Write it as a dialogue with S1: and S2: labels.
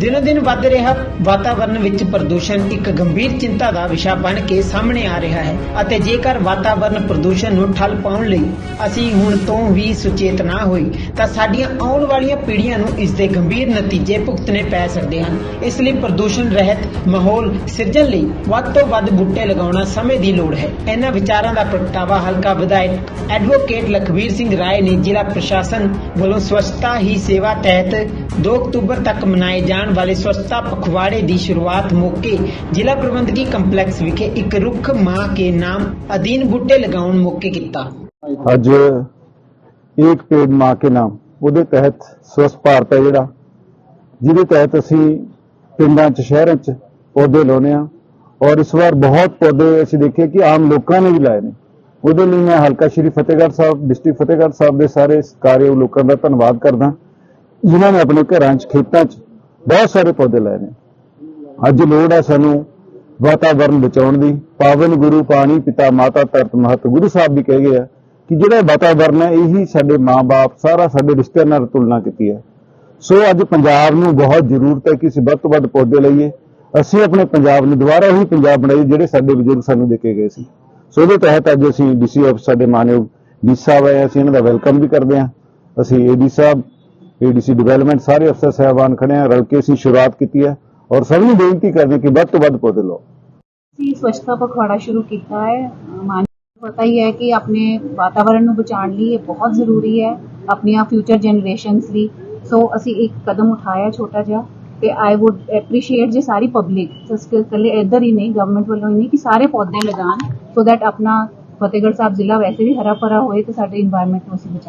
S1: ਦਿਨੋ ਦਿਨ ਵੱਧ ਰਿਹਾ ਵਾਤਾਵਰਣ ਵਿੱਚ ਪ੍ਰਦੂਸ਼ਣ ਇੱਕ ਗੰਭੀਰ ਚਿੰਤਾ ਦਾ ਵਿਸ਼ਾ ਬਣ ਕੇ ਸਾਹਮਣੇ ਆ ਰਿਹਾ ਹੈ ਅਤੇ ਜੇਕਰ ਵਾਤਾਵਰਣ ਪ੍ਰਦੂਸ਼ਣ ਨੂੰ ਠੱਲ ਪਾਉਣ ਲਈ ਅਸੀਂ ਹੁਣ ਤੋਂ ਵੀ ਸੁਚੇਤ ਨਾ ਹੋਈ, ਤਾਂ ਸਾਡੀਆਂ ਆਉਣ ਵਾਲੀਆਂ ਪੀੜ੍ਹੀਆਂ ਨੂੰ ਇਸ ਦੇ ਗੰਭੀਰ ਨਤੀਜੇ ਭੁਗਤਣੇ ਪੈ ਸਕਦੇ ਹਨ। ਇਸ ਲਈ ਪ੍ਰਦੂਸ਼ਣ ਰਹਿਤ ਮਾਹੌਲ ਸਿਰਜਣ ਲਈ ਵੱਧ ਤੋਂ ਵੱਧ ਬੂਟੇ ਲਗਾਉਣਾ ਸਮੇਂ ਦੀ ਲੋੜ ਹੈ। ਇਹਨਾਂ ਵਿਚਾਰਾਂ ਦਾ ਪ੍ਰਗਟਾਵਾ ਹਲਕਾ ਵਿਧਾਇਕ ਐਡਵੋਕੇਟ ਲਖਵੀਰ ਸਿੰਘ ਰਾਏ ਨੇ ਜ਼ਿਲ੍ਹਾ ਪ੍ਰਸ਼ਾਸਨ ਵੱਲੋਂ ਸਵੱਛਤਾ ਹੀ ਸੇਵਾ ਤਹਿਤ 2 ਅਕਤੂਬਰ ਤੱਕ ਮਨਾਏ ਜਾਣ ਵਾਲੇ ਸਵੱਛਤਾ ਪਖਵਾੜੇ ਦੀ ਸ਼ੁਰੂਆਤ ਮੌਕੇ ਜ਼ਿਲ੍ਹਾ ਪ੍ਰਬੰਧਕੀ ਕੰਪਲੈਕਸ ਵਿਖੇ ਇੱਕ ਰੁੱਖ ਮਾਂ ਕੇ ਨਾਮ ਅਧੀਨ ਬੂਟੇ ਲਗਾਉਣ ਮੌਕੇ ਕੀਤਾ।
S2: ਅੱਜ ਇੱਕ ਪੇੜ ਮਾਂ ਕੇ ਨਾਮ, ਉਹਦੇ ਤਹਿਤ ਸਵੱਛ ਭਾਰਤ ਹੈ ਜਿਹੜਾ। ਜਿਹਦੇ ਤਹਿਤ ਅਸੀਂ ਪਿੰਡਾਂ 'ਚ, ਸ਼ਹਿਰਾਂ 'ਚ ਪੌਦੇ ਲਾਉਨੇ ਆ ਔਰ ਇਸ ਵਾਰ ਬਹੁਤ ਪੌਦੇ ਅਸੀਂ ਦੇਖੇ ਕਿ ਆਮ ਲੋਕਾਂ ਨੇ ਵੀ ਲਾਏ ਨੇ। ਉਹਦੇ ਲਈ ਮੈਂ ਹਲਕਾ ਸ਼੍ਰੀ ਫਤਿਹਗੜ੍ਹ ਸਾਹਿਬ, ਡਿਸਟ੍ਰਿਕਟ ਫਤਿਹਗੜ੍ਹ ਸਾਹਿਬ ਦੇ ਸਾਰੇ ਕਾਰਯੋਗ ਲੋਕਾਂ ਦਾ ਧੰਨਵਾਦ ਕਰਦਾ। ਜਿਨ੍ਹਾਂ ਨੇ ਆਪਣੇ ਘਰਾਂ 'ਚ, ਖੇਤਾਂ 'ਚ ਬਹੁਤ ਸਾਰੇ ਪੌਦੇ ਲਾਏ ਨੇ। ਅੱਜ ਲੋੜ ਹੈ ਸਾਨੂੰ ਵਾਤਾਵਰਨ ਬਚਾਉਣ ਦੀ। ਪਾਵਨ ਗੁਰੂ, ਪਾਣੀ, ਪਿਤਾ, ਮਾਤਾ, ਧਰਤ, ਮਹਤ, ਗੁਰੂ ਸਾਹਿਬ ਵੀ ਕਹਿ ਗਏ ਆ ਕਿ ਜਿਹੜਾ ਵਾਤਾਵਰਨ ਹੈ, ਇਹੀ ਸਾਡੇ ਮਾਂ-ਬਾਪ, ਸਾਰਾ ਸਾਡੇ ਰਿਸ਼ਤਿਆਂ ਨਾਲ ਤੁਲਨਾ ਕੀਤੀ ਹੈ। ਸੋ ਅੱਜ ਪੰਜਾਬ ਨੂੰ ਬਹੁਤ ਜ਼ਰੂਰਤ ਹੈ ਕਿ ਅਸੀਂ ਵੱਧ ਤੋਂ ਵੱਧ ਪੌਦੇ ਲਈਏ। ਅਸੀਂ ਆਪਣੇ ਪੰਜਾਬ ਨੂੰ ਦੁਬਾਰਾ ਹੀ ਪੰਜਾਬ ਬਣਾਈਏ, ਜਿਹੜੇ ਸਾਡੇ ਬਜ਼ੁਰਗ ਸਾਨੂੰ ਦੇ ਕੇ ਗਏ ਸੀ। ਸੋ ਉਹਦੇ ਤਹਿਤ ਅੱਜ ਅਸੀਂ ਡੀਸੀ ਆਫਿਸ ਸਾਡੇ ਮਾਨਯੋਗ ਡੀ ਸਾਹਿਬ ਆਏ ਅਸੀਂ ਇਹਨਾਂ ਦਾ ਵੈਲਕਮ ਵੀ ਕਰਦੇ ਹਾਂ। ਅਸੀਂ ਏਡੀ ਸਾਹਿਬ ਏਡੀਸੀ ਡਿਵੈਲਪਮੈਂਟ ਸਾਰੇ ਅਫਸਰ ਸਹਿਬਾਨ ਖੜੇ ਆ, ਰਲ ਕੇ ਅਸੀਂ ਸ਼ੁਰੂਆਤ ਕੀਤੀ ਹੈ ਔਰ ਸਭ ਨੂੰ ਬੇਨਤੀ ਕਰਦੇ ਕਿ ਵੱਧ ਤੋਂ ਵੱਧ ਪੌਦੇ ਲਾਓ।
S3: ਅਸੀਂ ਸਵੱਛਤਾ ਪਖਵਾੜਾ ਸ਼ੁਰੂ ਕੀਤਾ ਹੈ। ਮਾਨ ਪਤਾ ਹੀ ਹੈ ਕਿ ਆਪਣੇ ਵਾਤਾਵਰਣ ਨੂੰ ਬਚਾਉਣ ਲਈ ਇਹ ਬਹੁਤ ਜ਼ਰੂਰੀ ਹੈ, ਆਪਣੀਆਂ ਫਿਊਚਰ ਜਨਰੇਸ਼ਨਸ ਲਈ। ਸੋ ਅਸੀਂ ਇੱਕ ਕਦਮ ਉਠਾਇਆ ਛੋਟਾ ਜਿਹਾ ਤੇ ਆਈ ਊਡ ਐਪਰੀਸ਼ੀਏਟ ਜੇ ਸਾਰੀ ਪਬਲਿਕ ਸਿਸਕਲ ਕੱਲੇ ਇੱਧਰ ਹੀ ਨਹੀਂ ਗਵਰਨਮੈਂਟ ਵੱਲੋਂ ਹੀ ਨਹੀਂ, ਕਿ ਸਾਰੇ ਪੌਦੇ ਲਗਾਣ ਸੋ ਦੈਟ ਆਪਣਾ ਫਤਿਹਗੜ੍ਹ ਸਾਹਿਬ ਜ਼ਿਲ੍ਹਾ ਵੈਸੇ ਵੀ ਹਰਾ ਭਰਾ ਹੋਏ ਤੇ ਸਾਡੇ এনवायरमेंट ਨੂੰ ਅਸੀਂ ਬਚਾ